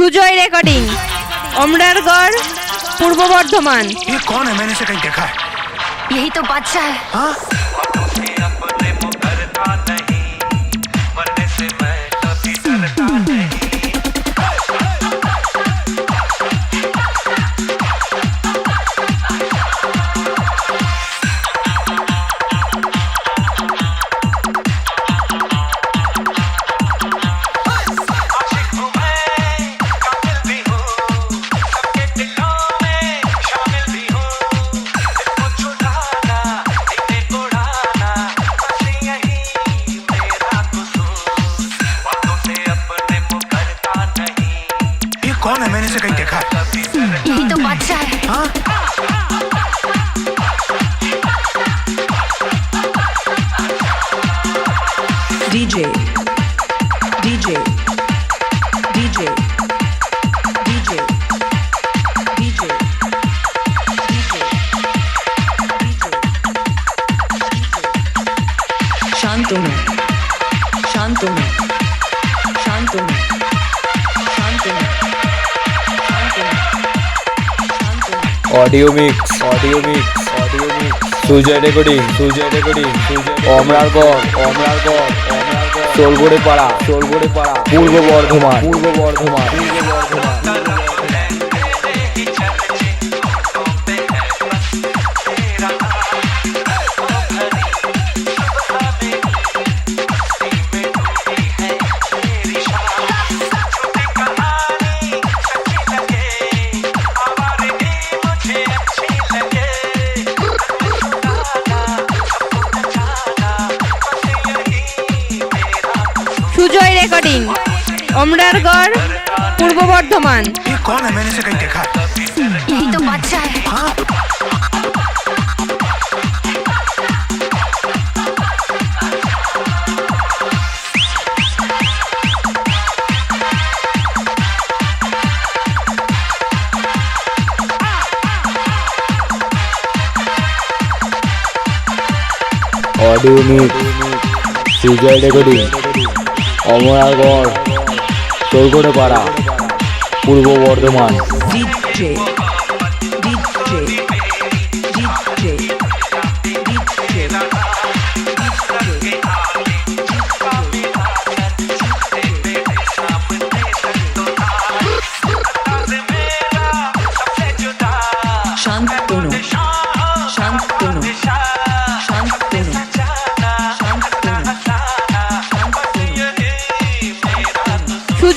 Sujoy recording Amrargarh Purba Bardhaman ये कौन है मैंने इसे कहीं देखा है यही तो बादशाह है हाँ कौन है? मैंने से कहीं देखा यही तो बादशाह है। हाँ? DJ, DJ, DJ, DJ, DJ, DJ, DJ होना शांत होना। Audio mix audio mix audio mix. Sujoy recording Sujoy recording, Sujoy Amrargarh Amrargarh চোলগড়ে পাড়া চোলগড়ে পাড়া পূর্ব বর্ধমান পূর্ব বর্ধমান পূর্ব Bardhaman. Sujoy recording Amrargarh Purba Bardhaman. Audio meet Sujoy recording. Amrargarh সোলগড়ে পাড়া পূর্ব বর্ধমান। DJ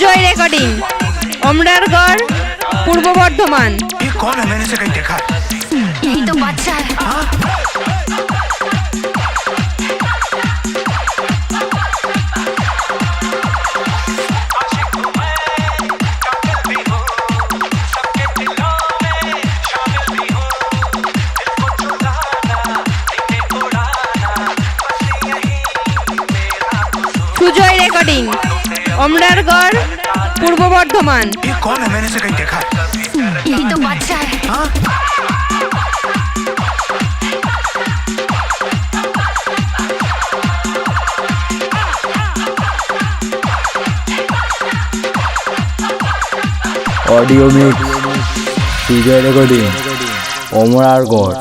সুজয় রেকর্ডিং অমরারগড় পূর্ব বর্ধমান ये कौन है मैंने इसे कहीं देखा है यही तो बादशाह है हाँ Sujoy recording Amrargarh Purba Bardhaman. Audio mix video recording Amrargarh